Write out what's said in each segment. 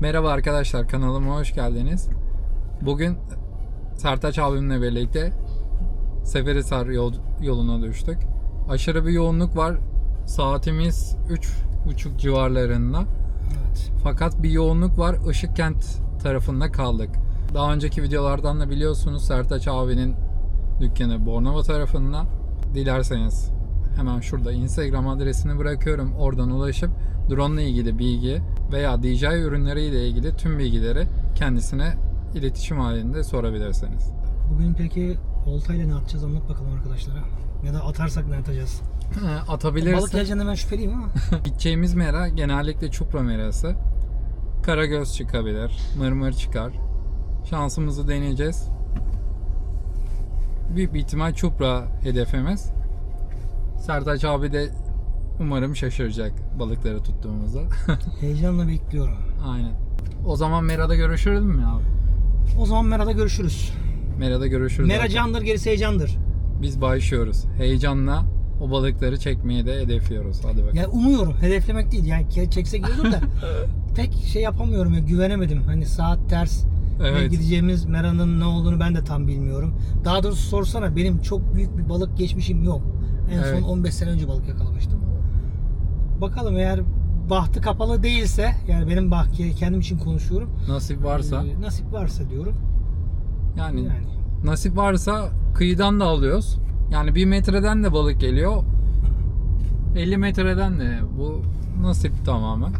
Merhaba arkadaşlar kanalıma hoş geldiniz. Bugün Sertaç abimle birlikte Seferihisar yol, yoluna düştük. Aşırı bir yoğunluk var. Saatimiz 3.30 civarlarında. Evet. Fakat bir yoğunluk var. Işıkkent tarafında kaldık. Daha önceki videolardan da biliyorsunuz Sertaç abinin dükkanı Bornova tarafında. Dilerseniz hemen şurada Instagram adresini bırakıyorum. Oradan ulaşıp drone ile ilgili bilgi veya DJI ürünleriyle ilgili tüm bilgileri kendisine iletişim halinde sorabilirsiniz. Bugün peki oltayla ne atacağız anlat bakalım arkadaşlara. Ya da atarsak ne atacağız? Balık Atabilirsin. geleceğinden ben şüpheliyim ama. Gideceğimiz mera genellikle çupra merası. Karagöz çıkabilir, mırmır çıkar. Şansımızı deneyeceğiz. Büyük bir ihtimal çupra hedefimiz. Sertaç abi de umarım şaşıracak balıkları tuttuğumuzda. Heyecanla bekliyorum. Aynen. O zaman Mera'da görüşürüz mü abi? O zaman Mera'da görüşürüz. Mera'da görüşürüz. Mera abi. candır gerisi heyecandır. Biz başlıyoruz. Heyecanla o balıkları çekmeye de hedefliyoruz. Hadi bakalım. Ya umuyorum. Hedeflemek değil. Yani çeksek iyi olur da pek şey yapamıyorum ya güvenemedim. Hani saat ters ve Evet. gideceğimiz Mera'nın ne olduğunu ben de tam bilmiyorum. Daha doğrusu sorsana benim çok büyük bir balık geçmişim yok. En Evet. son 15 sene önce balık yakalamıştım. Bakalım eğer bahtı kapalı değilse yani benim bah kendim için konuşuyorum. Nasip varsa. Ee, nasip varsa diyorum. Yani Yani Nasip varsa kıyıdan da alıyoruz. Yani bir metreden de balık geliyor. 50 metreden de bu nasip tamamen.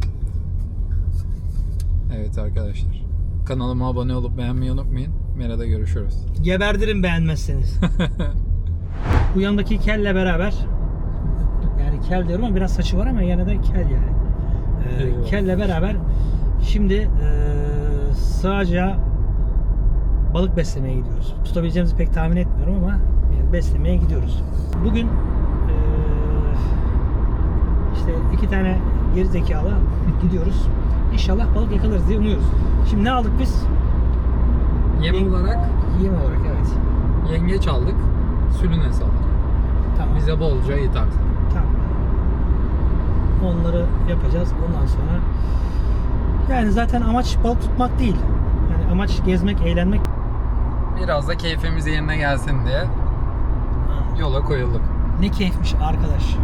Evet arkadaşlar. Kanalıma abone olup beğenmeyi unutmayın. Mera'da görüşürüz. geberdirin beğenmezseniz. Bu yandaki kelle beraber kel diyorum ama biraz saçı var ama yine de kel yani. Ee, kelle beraber şimdi ee, sığaca balık beslemeye gidiyoruz. Tutabileceğimizi pek tahmin etmiyorum ama yani beslemeye gidiyoruz. Bugün ee, işte iki tane geri zekalı gidiyoruz. İnşallah balık yakalarız diye umuyoruz. Şimdi ne aldık biz? Yem olarak Yem olarak evet. yengeç aldık. Sülünes aldık. Tamam. Bize bolca yeter. Tamam. Onları yapacağız. Ondan sonra yani zaten amaç balık tutmak değil. Yani amaç gezmek, eğlenmek. Biraz da keyfimiz yerine gelsin diye yola koyulduk. Ne keyifmiş arkadaş.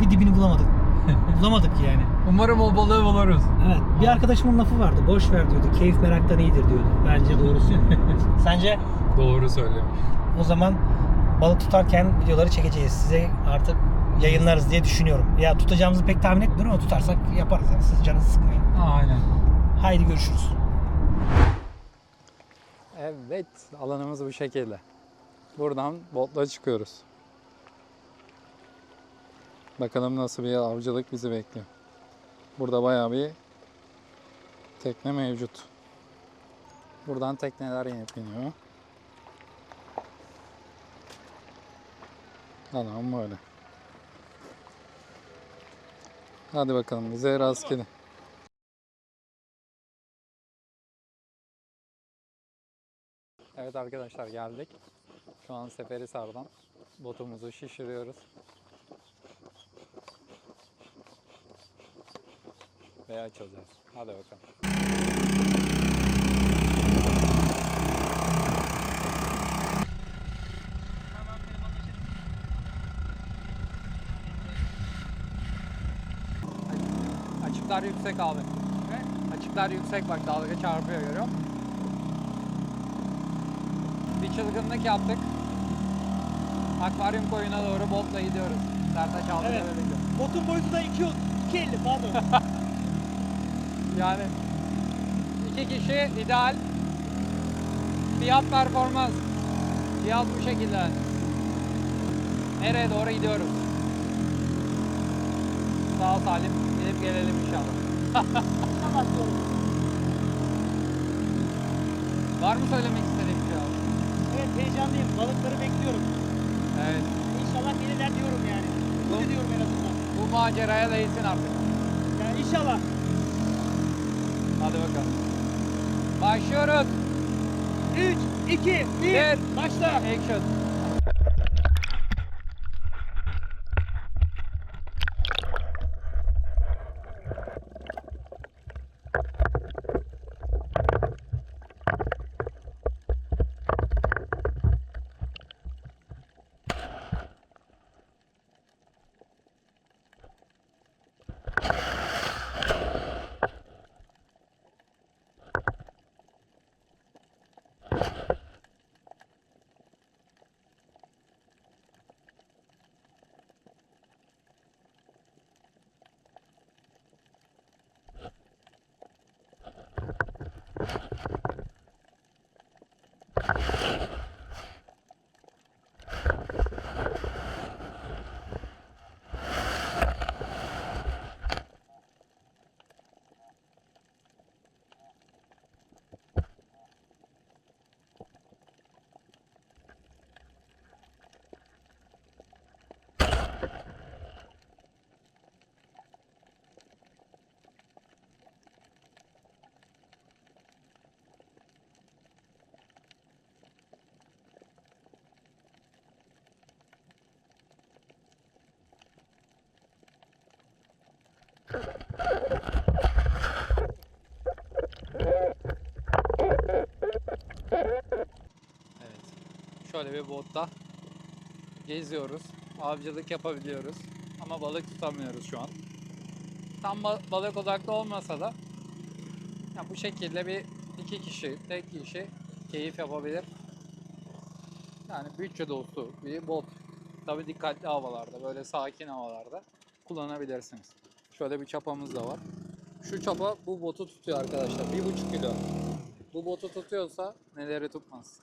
Bir dibini bulamadık. bulamadık yani. Umarım o balığı buluruz. Evet. Bir arkadaşımın lafı vardı. Boş ver diyordu. Keyif meraktan iyidir diyordu. Bence doğrusu. Sence? Doğru söylemiş. O zaman balık tutarken videoları çekeceğiz. Size artık yayınlarız diye düşünüyorum. Ya tutacağımızı pek tahmin etmiyorum ama tutarsak yaparız. Yani. Siz canınızı sıkmayın. Aynen. Haydi görüşürüz. Evet, alanımız bu şekilde. Buradan botla çıkıyoruz. Bakalım nasıl bir avcılık bizi bekliyor. Burada bayağı bir tekne mevcut. Buradan tekneler inip iniyor. Alan böyle. Hadi bakalım bize rastgele. Evet arkadaşlar geldik. Şu an Seferihisar'dan botumuzu şişiriyoruz. Ve açılacağız. Hadi bakalım. Açıklar yüksek abi. Açıklar yüksek bak dalga çarpıyor görüyor musun? Bir çılgınlık yaptık. Akvaryum koyuna doğru botla gidiyoruz. Sertaç abi Evet. birlikte. Botun boyutu da 2 2.50 pardon. Yani iki kişi ideal. Fiyat performans. Fiyat bu şekilde. Nereye doğru gidiyoruz? Sağ salim gidip gelelim inşallah. Var mı söylemek istediğin bir şey abi? evet heyecanlıyım. Balıkları bekliyorum. Evet. İnşallah gelirler diyorum yani. Bu- Umut ediyorum en azından. Bu maceraya değsin artık. Yani inşallah. Hadi bakalım. Başlıyoruz. 3, 2, 1, Bir. başla. Action. Evet. Şöyle bir botta geziyoruz. Avcılık yapabiliyoruz. Ama balık tutamıyoruz şu an. Tam ba- balık odaklı olmasa da ya bu şekilde bir iki kişi, tek kişi keyif yapabilir. Yani bütçe dostu bir bot. Tabi dikkatli havalarda, böyle sakin havalarda kullanabilirsiniz. Şöyle bir çapamız da var. Şu çapa bu botu tutuyor arkadaşlar. Bir buçuk kilo. Bu botu tutuyorsa neleri tutmaz.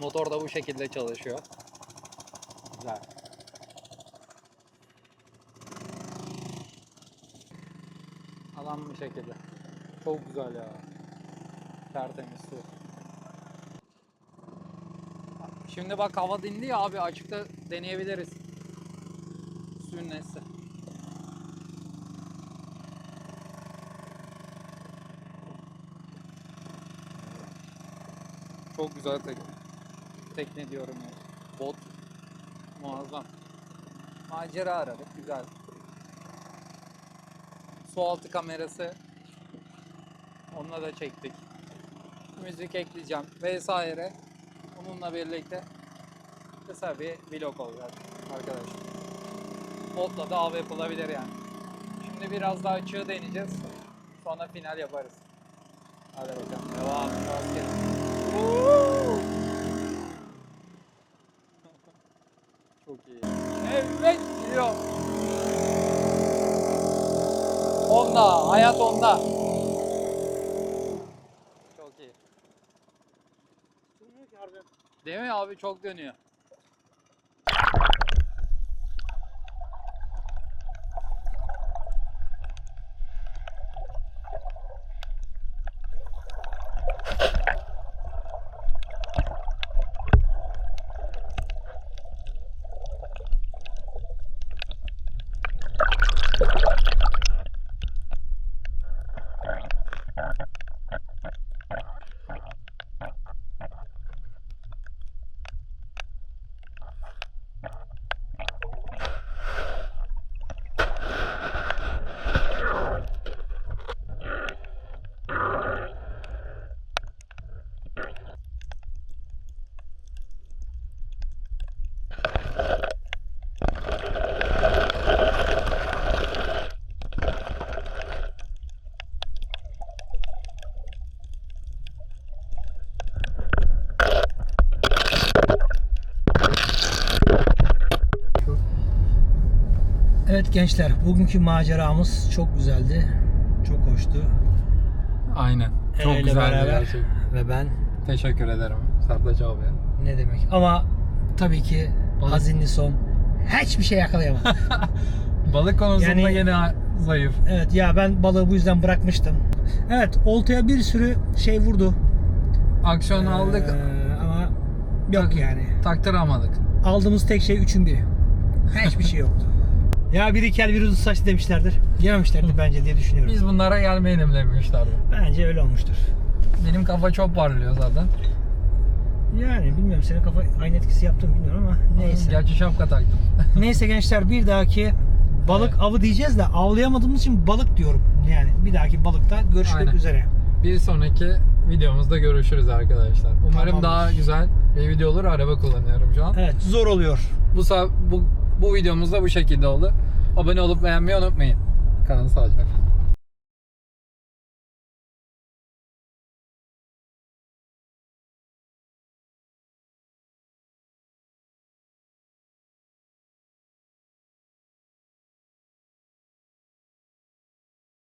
Motor da bu şekilde çalışıyor. Güzel. Alan bu şekilde. Çok güzel ya. Tertemiz su. Şimdi bak hava dindi ya abi açıkta deneyebiliriz. Suyun nesli. Çok güzel tekne. Tekne diyorum ya. Bot. Muazzam. Macera aradık. Güzel. Su altı kamerası. Onunla da çektik. Müzik ekleyeceğim vesaire. Onunla birlikte kısa bir vlog olacak arkadaşlar. Botla da av yapılabilir yani. Şimdi biraz daha açığı deneyeceğiz. Sonra final yaparız. Hadi bakalım. Devam. Basket. Çok iyi. Evet gidiyor. Onda. Hayat onda. Çok iyi. Değil mi abi? Çok dönüyor. Evet gençler, bugünkü maceramız çok güzeldi. Çok hoştu. Aynen. Çok Eren'le güzeldi beraber gerçekten. Ve ben Teşekkür ederim Sertaç abi. ne demek. Ama tabii ki Balık- hazinli son hiçbir şey yakalayamadım. Balık konusunda Yani- yine zayıf. evet ya ben balığı bu yüzden bırakmıştım. Evet oltaya bir sürü şey vurdu. Aksiyon aldık, Ee, ama yok yani. taktıramadık. Aldığımız tek şey üçün biri. Hiçbir şey yoktu. Ya biri kel biri uzun saç demişlerdir. Yememişlerdir bence diye düşünüyorum. Biz bunlara gelmeyelim demişlerdi. Bence öyle olmuştur. Benim kafa çok parlıyor zaten. Yani bilmiyorum senin kafa aynı etkisi yaptı mı bilmiyorum ama neyse. Gerçi şapka taktım. Neyse gençler bir dahaki balık avı diyeceğiz de avlayamadığımız için balık diyorum. Yani bir dahaki balıkta görüşmek Aynen. üzere. Bir sonraki videomuzda görüşürüz arkadaşlar. Umarım Tamamdır. daha güzel bir video olur. Araba kullanıyorum şu an. Evet zor oluyor. Bu, bu, bu videomuz da bu şekilde oldu. Abone olup beğenmeyi unutmayın. Kalın sağlıcakla.